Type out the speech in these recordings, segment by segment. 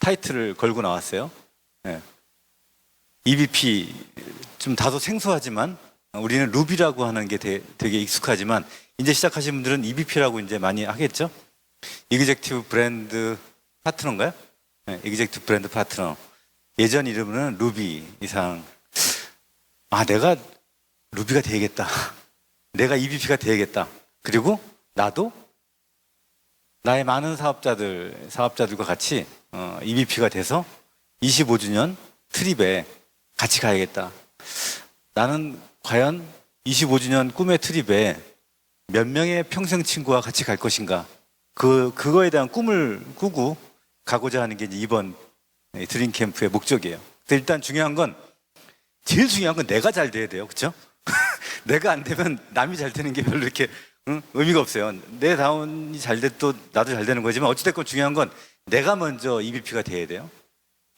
타이틀을 걸고 나왔어요. 예. EBP 좀 다소 생소하지만 우리는 루비라고 하는 게 되, 게 익숙하지만 이제 시작하신 분들은 EBP라고 이제 많이 하겠죠. 이그젝티브 브랜드 파트너인가요? 네, 이그젝티브 브랜드 파트너. 예전 이름은 루비 이상. 아, 내가 루비가 되겠다. 내가 EBP가 되겠다. 그리고 나도 나의 많은 사업자들, 사업자들과 같이 어, EBP가 돼서 25주년 트립에 같이 가야겠다. 나는 과연 25주년 꿈의 트립에 몇 명의 평생 친구와 같이 갈 것인가? 그, 그거에 대한 꿈을 꾸고 가고자 하는 게 이번 드림 캠프의 목적이에요. 근데 일단 중요한 건, 제일 중요한 건 내가 잘 돼야 돼요. 그쵸? 내가 안 되면 남이 잘 되는 게 별로 이렇게 응? 의미가 없어요. 내 다운이 잘돼또 나도 잘 되는 거지만 어찌됐건 중요한 건 내가 먼저 EBP가 돼야 돼요.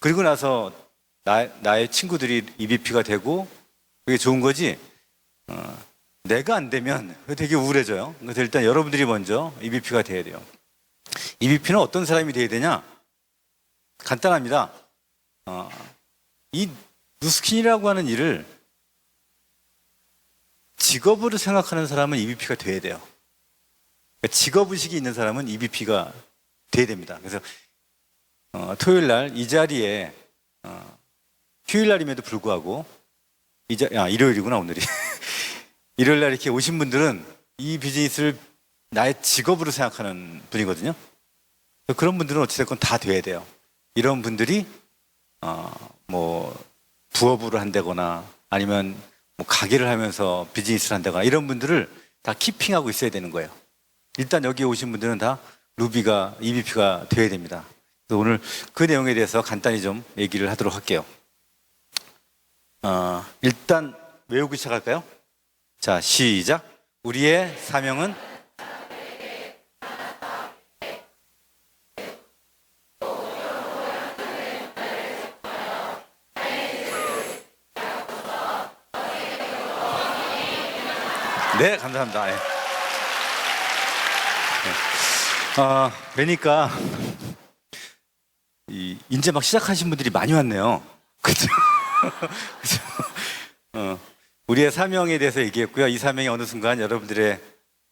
그리고 나서 나, 나의 친구들이 EBP가 되고 그게 좋은 거지. 어, 내가 안 되면 되게 우울해져요. 그래서 일단 여러분들이 먼저 EBP가 돼야 돼요. EBP는 어떤 사람이 돼야 되냐? 간단합니다. 어, 이 누스킨이라고 하는 일을 직업으로 생각하는 사람은 EBP가 돼야 돼요. 그러니까 직업의식이 있는 사람은 EBP가 돼야 됩니다. 그래서 어, 토요일 날 이 자리에 어, 휴일 날임에도 불구하고 이자 아 일요일이구나 오늘이 일요일 날 이렇게 오신 분들은 이 비즈니스를 나의 직업으로 생각하는 분이거든요. 그런 분들은 어찌됐건 다 돼야 돼요. 이런 분들이 어 뭐 부업으로 한다거나 아니면 뭐 가게를 하면서 비즈니스를 한다거나 이런 분들을 다 키핑하고 있어야 되는 거예요. 일단 여기 오신 분들은 다 루비가 EBP가 돼야 됩니다. 그래서 오늘 그 내용에 대해서 간단히 좀 얘기를 하도록 할게요. 어, 일단 외우기 시작할까요? 자, 시작. 우리의 사명은 네, 감사합니다. 예. 네. 아, 뵈니까 이 이제 막 시작하신 분들이 많이 왔네요. 그죠? 그죠? 어, 우리의 사명에 대해서 얘기했고요. 이 사명이 어느 순간 여러분들의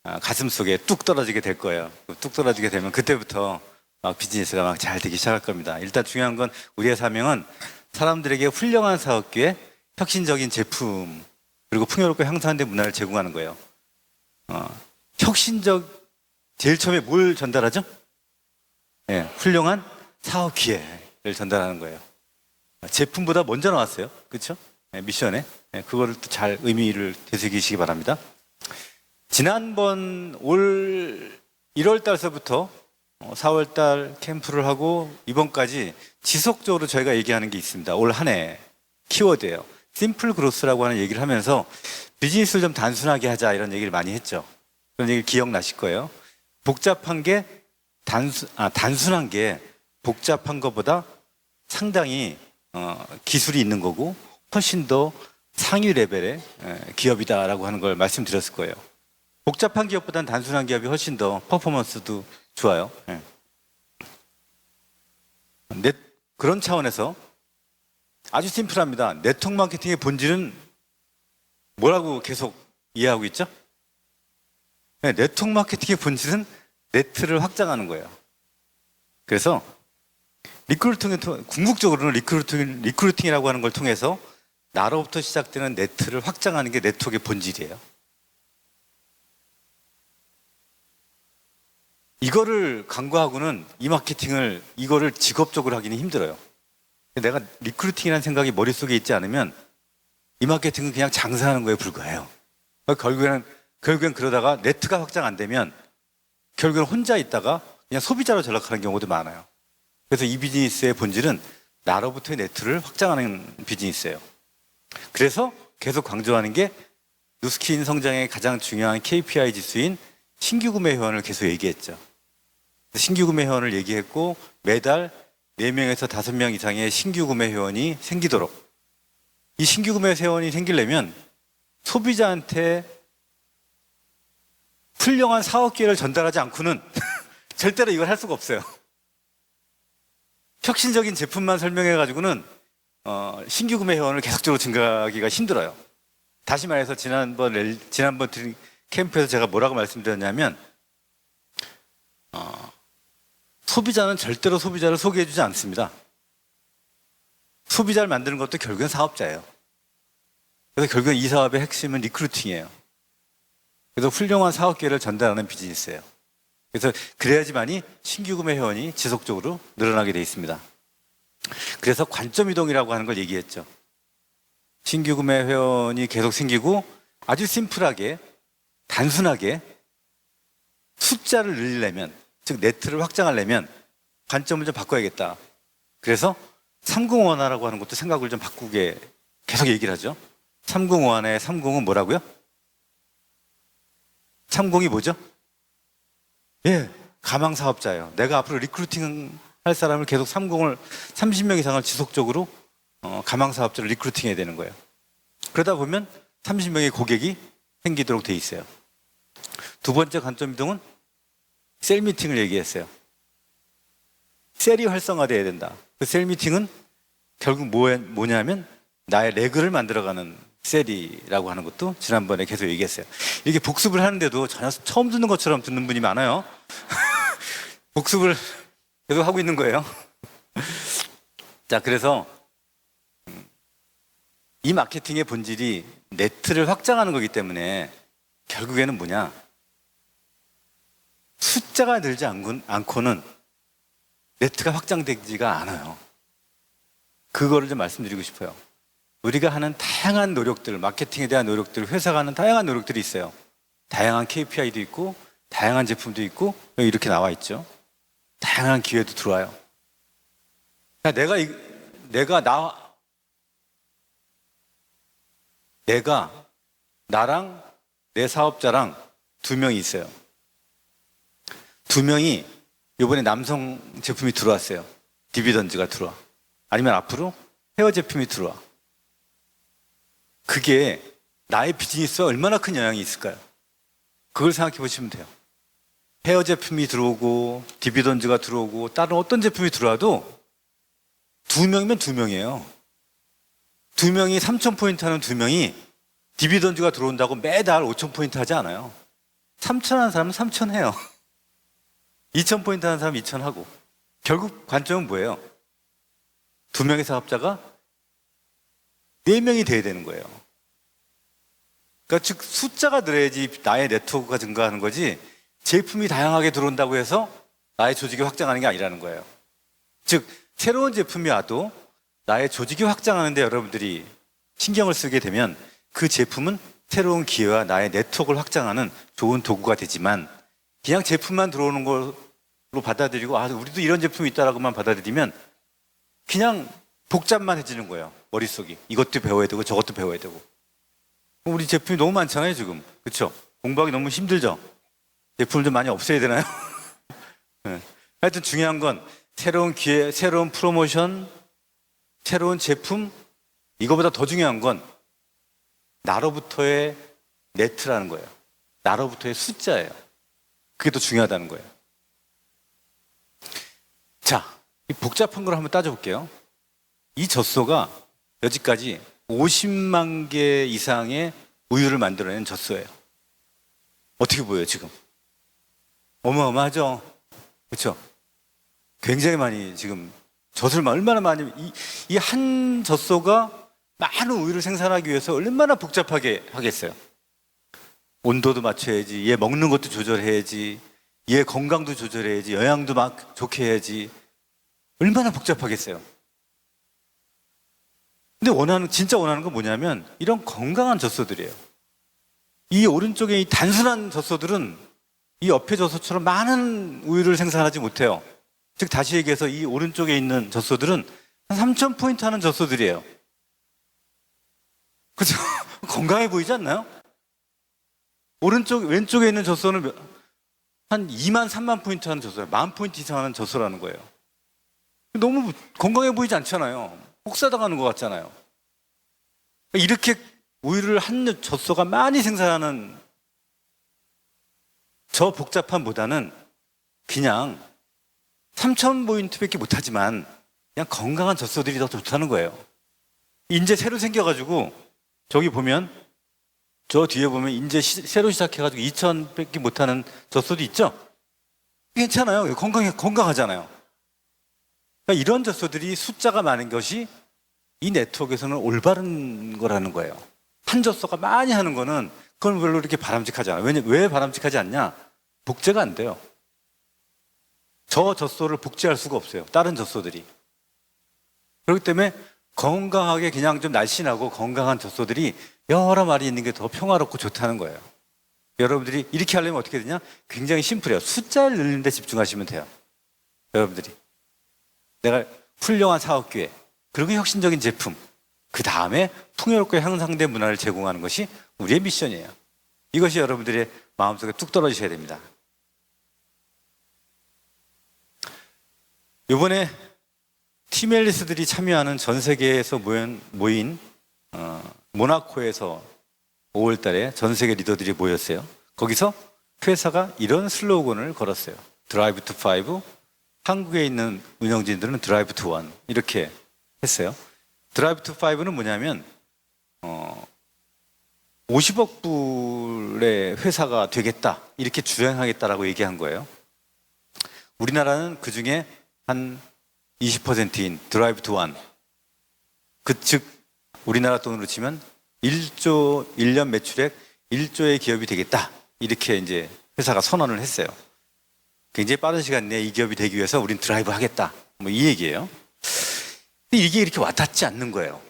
아, 가슴 속에 뚝 떨어지게 될 거예요. 뚝 떨어지게 되면 그때부터 막 비즈니스가 막 잘 되기 시작할 겁니다. 일단 중요한 건 우리의 사명은 사람들에게 훌륭한 사업 기회, 혁신적인 제품, 그리고 풍요롭고 향상된 문화를 제공하는 거예요. 어, 혁신적, 제일 처음에 뭘 전달하죠? 예, 훌륭한 사업 기회를 전달하는 거예요. 제품보다 먼저 나왔어요. 그렇죠? 미션에. 예, 그거를 또 잘 의미를 되새기시기 바랍니다. 지난번 올 1월 달서부터 4월 달 캠프를 하고 이번까지 지속적으로 저희가 얘기하는 게 있습니다. 올 한 해 키워드예요. 심플 그로스라고 하는 얘기를 하면서 비즈니스를 좀 단순하게 하자 이런 얘기를 많이 했죠. 그런 얘기 기억나실 거예요. 복잡한 게 단순 아 단순한 게 복잡한 것보다 상당히 어, 기술이 있는 거고 훨씬 더 상위 레벨의 에, 기업이다라고 하는 걸 말씀드렸을 거예요. 복잡한 기업보다는 단순한 기업이 훨씬 더 퍼포먼스도 좋아요. 예. 네, 그런 차원에서 아주 심플합니다. 네트워크 마케팅의 본질은 뭐라고 계속 이해하고 있죠? 네, 네트워크 마케팅의 본질은 네트를 확장하는 거예요. 그래서 리크루팅을 통 궁극적으로는 리크루팅, 리크루팅이라고 하는 걸 통해서 나로부터 시작되는 네트를 확장하는 게 네트워크의 본질이에요. 이거를 강구하고는 이 마케팅을 이거를 직업적으로 하기는 힘들어요. 내가 리크루팅이라는 생각이 머릿속에 있지 않으면 이 마케팅은 그냥 장사하는 거에 불과해요. 결국에는 결국엔 그러다가 네트가 확장 안 되면 결국엔 혼자 있다가 그냥 소비자로 전락하는 경우도 많아요. 그래서 이 비즈니스의 본질은 나로부터의 네트를 확장하는 비즈니스예요. 그래서 계속 강조하는 게 누스킨 성장의 가장 중요한 KPI 지수인 신규 구매 회원을 계속 얘기했죠. 신규 구매 회원을 얘기했고 매달 4명에서 5명 이상의 신규 구매 회원이 생기도록 이 신규 구매 회원이 생기려면 소비자한테 훌륭한 사업 기회를 전달하지 않고는 절대로 이걸 할 수가 없어요. 혁신적인 제품만 설명해 가지고는 어, 신규 구매 회원을 계속적으로 증가하기가 힘들어요. 다시 말해서 지난번 렐- 지난번 캠프에서 제가 뭐라고 말씀드렸냐면 어, 소비자는 절대로 소비자를 소개해주지 않습니다. 소비자를 만드는 것도 결국엔 사업자예요. 그래서 결국엔 이 사업의 핵심은 리크루팅이에요. 그래서 훌륭한 사업 기회를 전달하는 비즈니스예요. 그래서 그래야지만이 신규 구매 회원이 지속적으로 늘어나게 돼 있습니다. 그래서 관점 이동이라고 하는 걸 얘기했죠. 신규 구매 회원이 계속 생기고 아주 심플하게 단순하게 숫자를 늘리려면 즉 네트를 확장하려면 관점을 좀 바꿔야겠다. 그래서 3051화라고 하는 것도 생각을 좀 바꾸게 계속 얘기를 하죠. 3051의 30은 뭐라고요? 30이 뭐죠? 예, 가망 사업자예요. 내가 앞으로 리크루팅 할 사람을 계속 30을 30명 이상을 지속적으로 어, 가망 사업자를 리크루팅해야 되는 거예요. 그러다 보면 30명의 고객이 생기도록 돼 있어요. 두 번째 관점 이동은 셀 미팅을 얘기했어요. 셀이 활성화돼야 된다. 그 셀 미팅은 결국 뭐, 뭐냐면 나의 레그를 만들어가는 셀이라고 하는 것도 지난번에 계속 얘기했어요. 이렇게 복습을 하는데도 전혀 처음 듣는 것처럼 듣는 분이 많아요. 복습을 계속 하고 있는 거예요. 자, 그래서 음, 이 마케팅의 본질이 네트를 확장하는 거기 때문에 결국에는 뭐냐? 숫자가 늘지 않고- 않고는 네트가 확장되지가 않아요. 그거를 좀 말씀드리고 싶어요. 우리가 하는 다양한 노력들, 마케팅에 대한 노력들, 회사가 하는 다양한 노력들이 있어요. 다양한 KPI도 있고, 다양한 제품도 있고, 이렇게 나와 있죠. 다양한 기회도 들어와요. 그러니까 내가, 이- 내가 나, 내가 나랑 내 사업자랑 두 명이 있어요. 두 명이 이번에 남성 제품이 들어왔어요. 디비던즈가 들어와. 아니면 앞으로 헤어 제품이 들어와. 그게 나의 비즈니스에 얼마나 큰 영향이 있을까요? 그걸 생각해 보시면 돼요. 헤어 제품이 들어오고 디비던즈가 들어오고 다른 어떤 제품이 들어와도 두 명이면 두 명이에요. 두 명이 3천 포인트 하는 두 명이 디비던즈가 들어온다고 매달 5천 포인트 하지 않아요. 3천 하는 사람은 3천 해요. 2천 포인트 하는 사람 2천 하고 결국 관점은 뭐예요? 두 명의 사업자가 네 명이 돼야 되는 거예요. 그러니까 즉 숫자가 늘어야지 나의 네트워크가 증가하는 거지 제품이 다양하게 들어온다고 해서 나의 조직이 확장하는 게 아니라는 거예요. 즉 새로운 제품이 와도 나의 조직이 확장하는데 여러분들이 신경을 쓰게 되면 그 제품은 새로운 기회와 나의 네트워크를 확장하는 좋은 도구가 되지만 그냥 제품만 들어오는 걸로 받아들이고 아 우리도 이런 제품이 있다라고만 받아들이면 그냥 복잡만 해지는 거예요. 머릿속이. 이것도 배워야 되고 저것도 배워야 되고 우리 제품이 너무 많잖아요 지금 그렇죠 공부하기 너무 힘들죠 제품을 좀 많이 없애야 되나요? 네. 하여튼 중요한 건 새로운 기회 새로운 프로모션 새로운 제품 이거보다 더 중요한 건 나로부터의 네트라는 거예요 나로부터의 숫자예요 그게 더 중요하다는 거예요. 자, 이 복잡한 걸 한번 따져볼게요. 이 젖소가 여지까지 50만 개 이상의 우유를 만들어낸 젖소예요. 어떻게 보여요, 지금? 어마어마하죠? 그렇죠? 굉장히 많이 지금 젖을 얼마나 많이 이 한 젖소가 많은 우유를 생산하기 위해서 얼마나 복잡하게 하겠어요. 온도도 맞춰야지, 얘 먹는 것도 조절해야지, 얘 건강도 조절해야지, 영양도 막 좋게 해야지. 얼마나 복잡하겠어요. 근데 원하는, 진짜 원하는 건 뭐냐면 이런 건강한 젖소들이에요. 이 오른쪽에 이 단순한 젖소들은 이 옆에 젖소처럼 많은 우유를 생산하지 못해요. 즉, 다시 얘기해서 이 오른쪽에 있는 젖소들은 한 3,000포인트 하는 젖소들이에요. 그죠? 건강해 보이지 않나요? 오른쪽 왼쪽에 있는 젖소는 몇- 한 2만 3만 포인트 하는 젖소예요. 만 포인트 이상 하는 젖소라는 거예요. 너무 건강해 보이지 않잖아요. 혹사당하는 것 같잖아요. 이렇게 우유를 한 젖소가 많이 생산하는 저 복잡함보다는 그냥 3천 포인트밖에 못하지만 그냥 건강한 젖소들이 더 좋다는 거예요. 이제 새로 생겨가지고 저기 보면 저 뒤에 보면 이제 시- 새로 시작해가지고 2천밖에 못하는 젖소도 있죠. 괜찮아요. 건강해 건강하잖아요. 그러니까 이런 젖소들이 숫자가 많은 것이 이 네트워크에서는 올바른 거라는 거예요. 한 젖소가 많이 하는 거는 그건 별로 이렇게 바람직하지 않아요. 왜냐, 왜 바람직하지 않냐? 복제가 안 돼요. 저 젖소를 복제할 수가 없어요. 다른 젖소들이. 그렇기 때문에 건강하게 그냥 좀 날씬하고 건강한 젖소들이 여러 마리 있는 게 더 평화롭고 좋다는 거예요. 여러분들이 이렇게 하려면 어떻게 되냐? 굉장히 심플해요. 숫자를 늘리는 데 집중하시면 돼요. 여러분들이. 내가 훌륭한 사업 기회, 그리고 혁신적인 제품, 그 다음에 풍요롭고 향상된 문화를 제공하는 것이 우리의 미션이에요. 이것이 여러분들의 마음속에 뚝 떨어지셔야 됩니다. 이번에 티멜리스들이 참여하는 전 세계에서 모인, 모인 어, 모나코에서 5월 달에 전 세계 리더들이 모였어요. 거기서 회사가 이런 슬로건을 걸었어요. 드라이브 투 파이브. 한국에 있는 운영진들은 드라이브 투 원. 이렇게 했어요. 드라이브 투 파이브는 뭐냐면, 어, 50억 불의 회사가 되겠다. 이렇게 주행하겠다라고 얘기한 거예요. 우리나라는 그 중에 한 20%인 드라이브 투 원. 그 즉, 우리나라 돈으로 치면 1조, 1년 매출액 1조의 기업이 되겠다. 이렇게 이제 회사가 선언을 했어요. 굉장히 빠른 시간 내에 이 기업이 되기 위해서 우린 드라이브 하겠다. 뭐 이 얘기예요. 근데 이게 이렇게 와닿지 않는 거예요.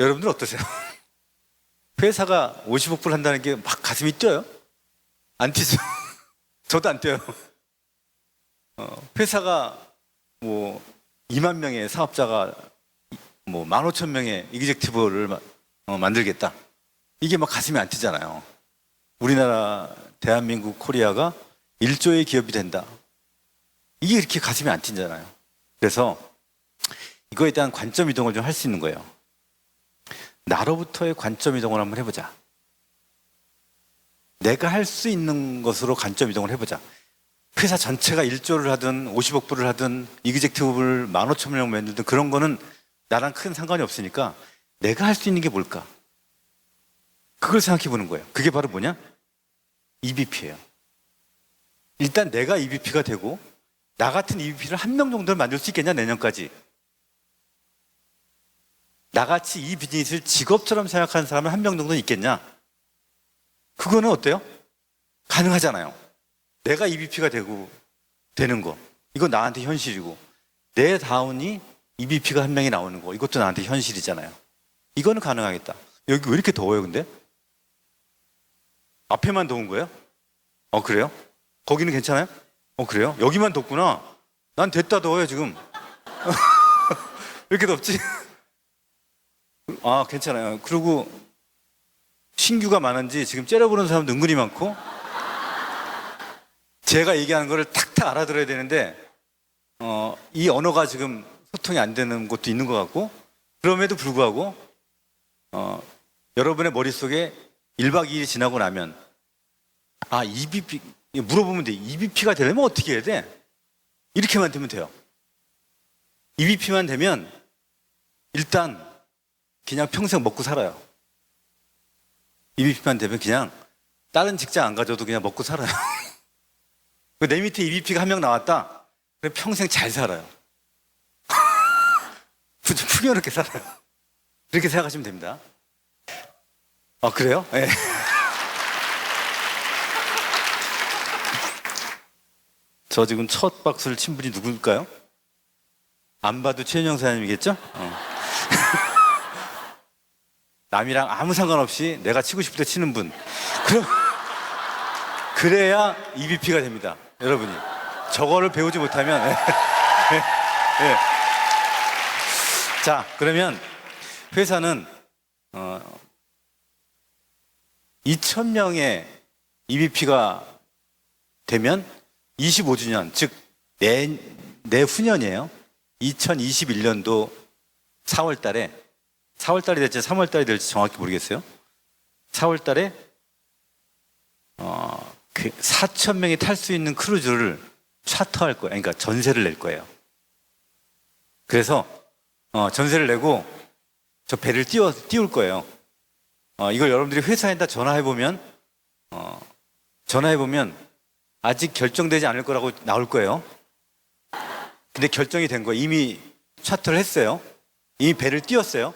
여러분들 어떠세요? 회사가 50억 불 한다는 게 막 가슴이 뛰어요? 안 뛰죠? 저도 안 뛰어요. 어, 회사가 뭐 2만 명의 사업자가 뭐 15,000명의 이그젝티브를 마- 어, 만들겠다. 이게 막 가슴이 안 뛰잖아요. 우리나라 대한민국 코리아가 1조의 기업이 된다. 이게 이렇게 가슴이 안 뛴잖아요. 그래서 이거에 대한 관점 이동을 좀 할 수 있는 거예요. 나로부터의 관점 이동을 한번 해보자. 내가 할 수 있는 것으로 관점 이동을 해보자. 회사 전체가 1조를 하든 50억 불을 하든 이그젝티브를 15,000명 만들든 그런 거는 나랑 큰 상관이 없으니까 내가 할 수 있는 게 뭘까? 그걸 생각해 보는 거예요. 그게 바로 뭐냐? EBP예요. 일단 내가 EBP가 되고 나 같은 EBP를 한 명 정도를 만들 수 있겠냐 내년까지. 나같이 이 비즈니스를 직업처럼 생각하는 사람은 한 명 정도는 있겠냐? 그거는 어때요? 가능하잖아요. 내가 EBP가 되고 되는 거. 이거 나한테 현실이고 내 다운이 EBP가 한 명이 나오는 거. 이것도 나한테 현실이잖아요. 이거는 가능하겠다. 여기 왜 이렇게 더워요, 근데? 앞에만 더운 거예요? 어, 그래요? 거기는 괜찮아요? 어, 그래요? 여기만 덥구나. 난 됐다 더워요, 지금. 왜 이렇게 덥지? 아, 괜찮아요. 그리고 신규가 많은지 지금 째려보는 사람도 은근히 많고 제가 얘기하는 거를 탁탁 알아들어야 되는데 어, 이 언어가 지금 소통이 안 되는 곳도 있는 것 같고 그럼에도 불구하고 어, 여러분의 머릿속에 1박 2일이 지나고 나면 아 EBP 물어보면 돼 EBP가 되려면 어떻게 해야 돼? 이렇게만 되면 돼요 EBP만 되면 일단 그냥 평생 먹고 살아요 EBP만 되면 그냥 다른 직장 안 가져도 그냥 먹고 살아요 그내 밑에 EBP가 한 명 나왔다 그럼 평생 잘 살아요 좀 풍요롭게 살아요 그렇게 생각하시면 됩니다 아 그래요? 네. 저 지금 첫 박수를 친 분이 누굴까요? 안 봐도 최현영 사장님이겠죠? 어. 남이랑 아무 상관없이 내가 치고 싶을 때 치는 분. 그래야 EBP가 됩니다. 여러분이 저거를 배우지 못하면. 예. 자 그러면 회사는 어, 2,000명의 EBP가 되면 25주년, 즉, 내, 내후년이에요. 2021년도 4월 달에, 4월 달이 될지 3월 달이 될지 정확히 모르겠어요. 4월 달에, 어, 그 4,000명이 탈 수 있는 크루즈를 차터할 거예요. 그러니까 전세를 낼 거예요. 그래서 어, 전세를 내고 저 배를 띄워 띄울 거예요. 어, 이걸 여러분들이 회사에다 전화해 보면 어, 전화해 보면 아직 결정되지 않을 거라고 나올 거예요. 근데 결정이 된 거예요. 이미 차트를 했어요. 이미 배를 띄웠어요.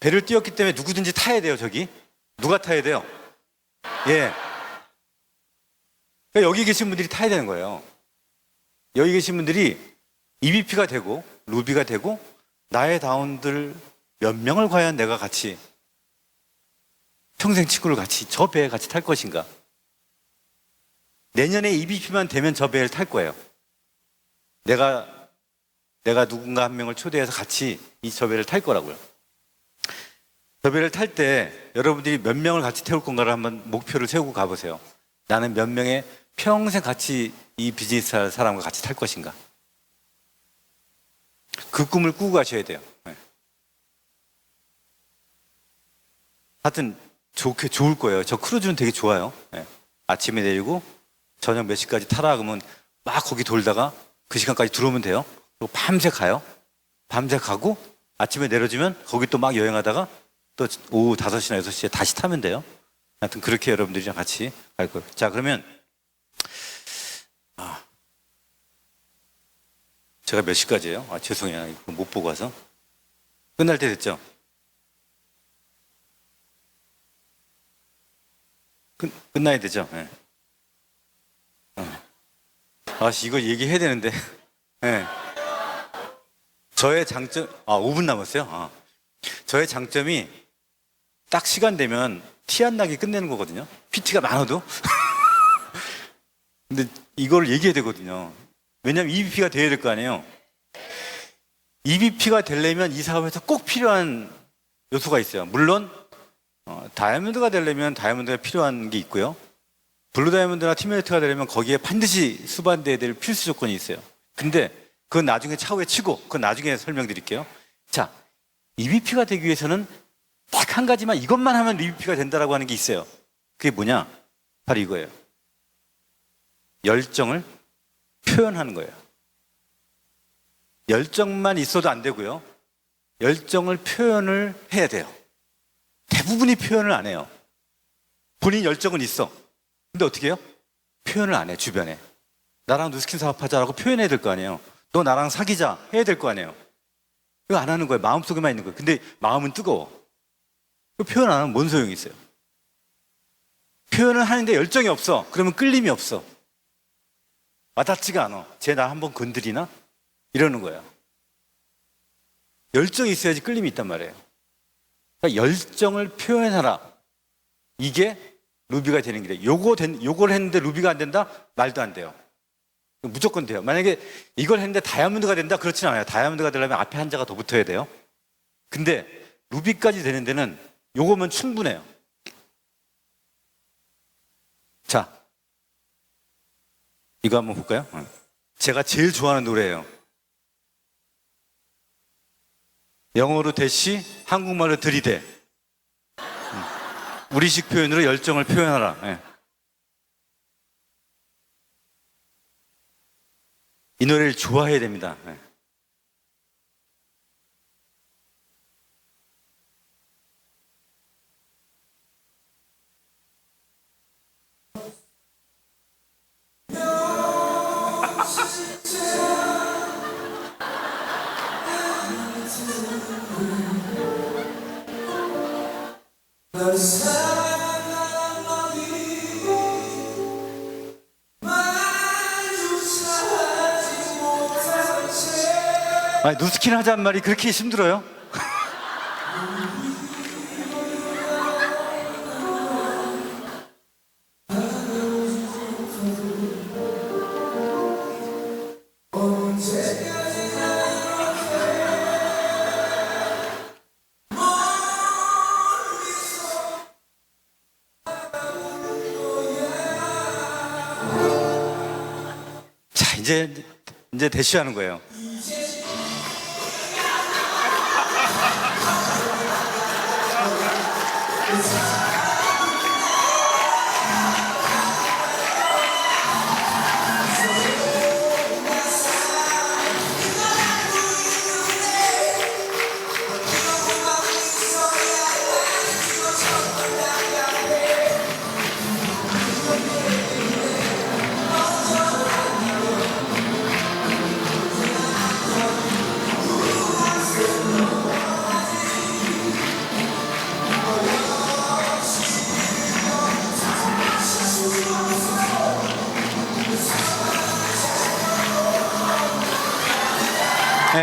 배를 띄웠기 때문에 누구든지 타야 돼요, 저기. 누가 타야 돼요? 예. 그러니까 여기 계신 분들이 타야 되는 거예요. 여기 계신 분들이 EBP가 되고, 루비가 되고, 나의 다운들 몇 명을 과연 내가 같이, 평생 친구를 같이, 저 배에 같이 탈 것인가? 내년에 EBP만 되면 저 배를 탈 거예요. 내가, 내가 누군가 한 명을 초대해서 같이 이 저 배를 탈 거라고요. 저 배를 탈 때 여러분들이 몇 명을 같이 태울 건가를 한번 목표를 세우고 가보세요. 나는 몇 명의 평생 같이 이 비즈니스 할 사람과 같이 탈 것인가. 그 꿈을 꾸고 가셔야 돼요. 네. 하여튼 좋게 좋을 거예요. 저 크루즈는 되게 좋아요. 네. 아침에 내리고 저녁 몇 시까지 타라 그러면 막 거기 돌다가 그 시간까지 들어오면 돼요. 그리고 밤새 가요. 밤새 가고 아침에 내려주면 거기 또 막 여행하다가 또 오후 5시나 6시에 다시 타면 돼요. 하여튼 그렇게 여러분들이랑 같이 갈 거예요. 자, 그러면 아, 제가 몇 시까지예요? 아, 죄송해요. 못 보고 와서. 끝날 때 됐죠? 끝, 끝나야 되죠? 예. 어. 아, 씨, 이거 얘기해야 되는데. 예. 저의 장점, 아, 5분 남았어요? 아. 저의 장점이 딱 시간 되면 티 안 나게 끝내는 거거든요. PT가 많아도. 근데 이걸 얘기해야 되거든요. 왜냐면 EBP가 돼야 될 거 아니에요. EBP가 되려면 이 사업에서 꼭 필요한 요소가 있어요. 물론 어, 다이아몬드가 되려면 다이아몬드가 필요한 게 있고요. 블루 다이아몬드나 티메이트가 되려면 거기에 반드시 수반돼야 될 필수 조건이 있어요. 근데 그건 나중에 차후에 치고 그건 나중에 설명드릴게요. 자, EBP가 되기 위해서는 딱 한 가지만 이것만 하면 EBP가 된다라고 하는 게 있어요. 그게 뭐냐? 바로 이거예요. 열정을 표현하는 거예요. 열정만 있어도 안 되고요. 열정을 표현을 해야 돼요. 대부분이 표현을 안 해요. 본인 열정은 있어. 근데 어떻게 해요? 표현을 안 해, 주변에. 나랑 누스킨 사업하자라고 표현해야 될 거 아니에요. 너 나랑 사귀자 해야 될 거 아니에요. 이거 안 하는 거예요. 마음속에만 있는 거예요. 근데 마음은 뜨거워. 그 표현 안 하면 뭔 소용이 있어요? 표현을 하는데 열정이 없어. 그러면 끌림이 없어. 와닿지가 않아. 쟤 나 한번 건드리나? 이러는 거야. 열정이 있어야지 끌림이 있단 말이에요. 그러니까 열정을 표현하라. 이게 루비가 되는 길이에요. 요거 된, 요걸 했는데 루비가 안 된다? 말도 안 돼요. 무조건 돼요. 만약에 이걸 했는데 다이아몬드가 된다? 그렇진 않아요. 다이아몬드가 되려면 앞에 한자가 더 붙어야 돼요. 근데 루비까지 되는 데는 요거면 충분해요. 자, 이거 한번 볼까요? 어. 제가 제일 좋아하는 노래예요. 영어로 대시, 한국말로 들이대. 음. 우리식 표현으로 열정을 표현하라. 예. 이 노래를 좋아해야 됩니다. 아니, 누스킨 하자는 말이 그렇게 힘들어요? 자, 이제, 이제 대시하는 거예요.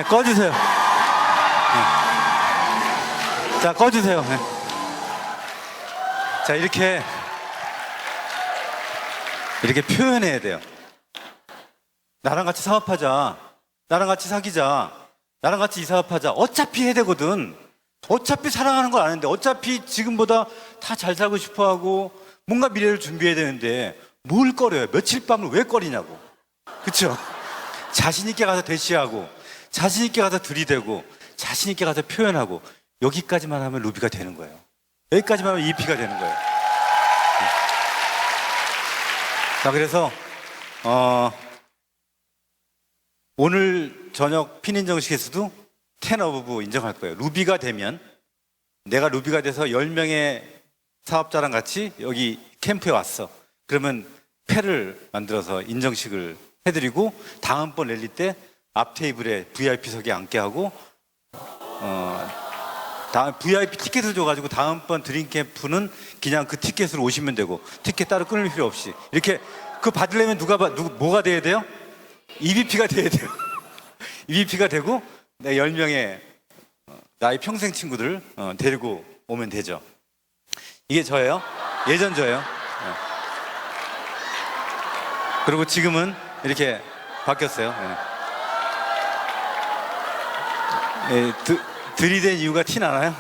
꺼주세요. 네. 자, 꺼주세요. 네. 자, 이렇게, 이렇게 표현해야 돼요. 나랑 같이 사업하자. 나랑 같이 사귀자. 나랑 같이 이 사업하자. 어차피 해야 되거든. 어차피 사랑하는 걸 아는데, 어차피 지금보다 다 잘 살고 싶어 하고, 뭔가 미래를 준비해야 되는데, 뭘 꺼려요? 며칠 밤을 왜 꺼리냐고. 그쵸? 자신있게 가서 대시하고, 자신있게 가서 들이대고, 자신있게 가서 표현하고, 여기까지만 하면 루비가 되는 거예요. 여기까지만 하면 EP가 되는 거예요. 네. 자, 그래서, 어, 오늘 저녁 핀인정식에서도 텐어브 인정할 거예요. 루비가 되면 내가 루비가 돼서 10명의 사업자랑 같이 여기 캠프에 왔어. 그러면 패를 만들어서 인정식을 해드리고 다음번 랠리 때 앞 테이블에 VIP석에 앉게 하고 어, 다음 VIP 티켓을 줘가지고 다음번 드림 캠프는 그냥 그 티켓으로 오시면 되고 티켓 따로 끊을 필요 없이 이렇게 그 받으려면 누가 받- 누구 뭐가 돼야 돼요? EVP가 돼야 돼요. EVP가 되고 내 10명의 어, 나의 평생 친구들 어, 데리고 오면 되죠. 이게 저예요. 예전 저예요. 네. 그리고 지금은 이렇게 바뀌었어요. 네. 예, 드, 들이댄 이유가 티 나나요?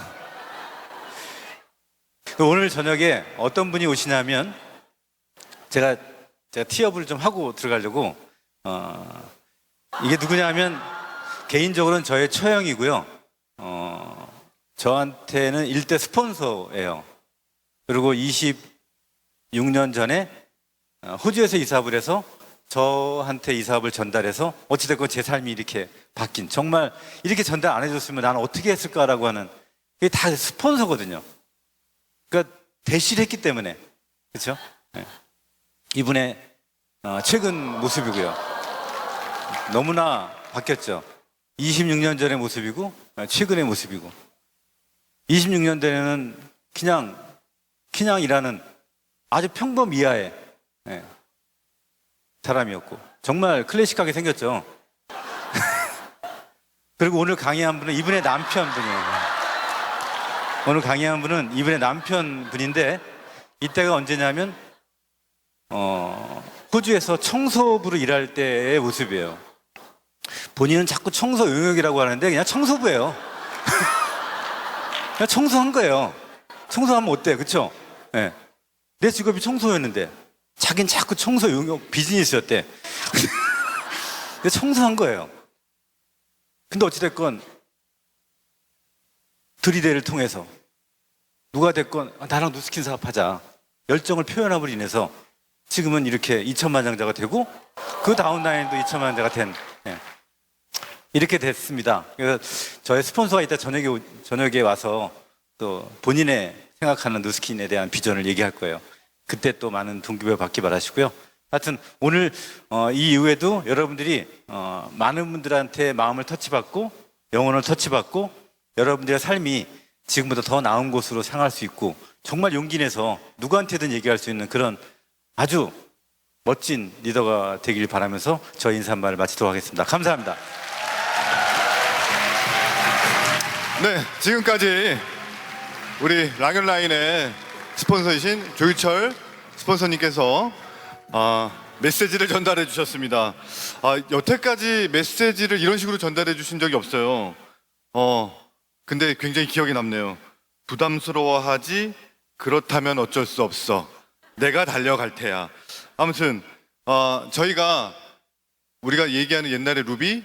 오늘 저녁에 어떤 분이 오시냐면 제가 제가 티업을 좀 하고 들어가려고 어, 이게 누구냐면 개인적으로는 저의 처형이고요. 어, 저한테는 일대 스폰서예요. 그리고 26년 전에 어, 호주에서 이사업을 해서 저한테 이 사업을 전달해서 어찌됐건 제 삶이 이렇게 바뀐 정말 이렇게 전달 안 해줬으면 나는 어떻게 했을까라고 하는 이게 다 스폰서거든요. 그러니까 대시를 했기 때문에 그렇죠? 네. 이분의 어, 최근 모습이고요. 너무나 바뀌었죠. 26년 전의 모습이고 어, 최근의 모습이고 26년 전에는 그냥 그냥 일하는 아주 평범 이하의 예, 사람이었고 정말 클래식하게 생겼죠. 그리고 오늘 강의한 분은 이분의 남편분이에요. 오늘 강의한 분은 이분의 남편분인데 이때가 언제냐면 어, 호주에서 청소부로 일할 때의 모습이에요. 본인은 자꾸 청소 용역이라고 하는데 그냥 청소부예요. 그냥 청소한 거예요. 청소하면 어때? 그쵸? 예. 내 직업이 청소였는데 자긴 자꾸 청소 용역 비즈니스였대. 근데 청소한 거예요. 근데 어찌됐건 들이대를 통해서 누가 됐건 아, 나랑 누스킨 사업하자 열정을 표현함으로 인해서 지금은 이렇게 2천만 장자가 되고 그 다운라인도 2천만 장자가 된 예. 이렇게 됐습니다. 그래서 저의 스폰서가 이따 저녁에 오- 저녁에 와서 또 본인의 생각하는 누스킨에 대한 비전을 얘기할 거예요. 그때 또 많은 동기부여 받기 바라시고요. 하여튼 오늘 어, 이 이후에도 여러분들이 어, 많은 분들한테 마음을 터치받고 영혼을 터치받고 여러분들의 삶이 지금보다 더 나은 곳으로 향할 수 있고 정말 용기 내서 누구한테든 얘기할 수 있는 그런 아주 멋진 리더가 되길 바라면서 저 인사말을 마치도록 하겠습니다. 감사합니다. 네, 지금까지 우리 랑연라인의 스폰서이신 조유철 스폰서님께서 아, 메시지를 전달해 주셨습니다. 아, 여태까지 메시지를 이런 식으로 전달해 주신 적이 없어요. 어, 근데 굉장히 기억에 남네요. 부담스러워하지 그렇다면 어쩔 수 없어. 내가 달려갈 테야. 아무튼 어, 저희가 우리가 얘기하는 옛날의 루비